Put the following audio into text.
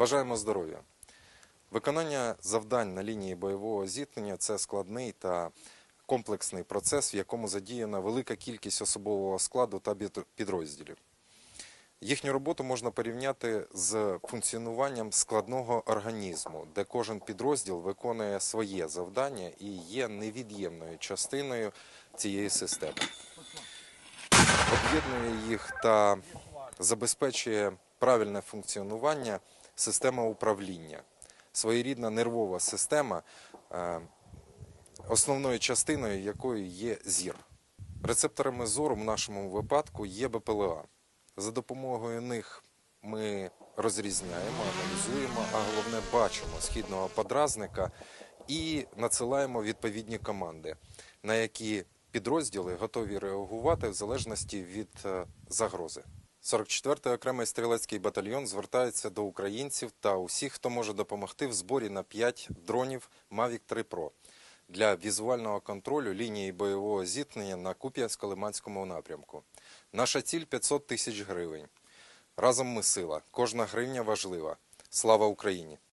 Бажаємо здоров'я. Виконання завдань на лінії бойового зіткнення це складний та комплексний процес, в якому задіяна велика кількість особового складу та підрозділів. Їхню роботу можна порівняти з функціонуванням складного організму, де кожен підрозділ виконує своє завдання і є невід'ємною частиною цієї системи. Об'єднує їх та забезпечує правильне функціонування система управління. Своєрідна нервова система, е, основною частиною якої є зір. Рецепторами зору в нашому випадку є БПЛА. За допомогою них ми розрізняємо, аналізуємо, а головне бачимо східного подразника і надсилаємо відповідні команди, на які підрозділи готові реагувати в залежності від е, загрози. 44-й окремий стрілецький батальйон звертається до українців та усіх, хто може допомогти в зборі на 5 дронів Mavic 3 Pro для візуального контролю лінії бойового зіткнення на Куп'янсько-Лиманському напрямку. Наша ціль 500 тисяч гривень. Разом ми сила. Кожна гривня важлива. Слава Україні!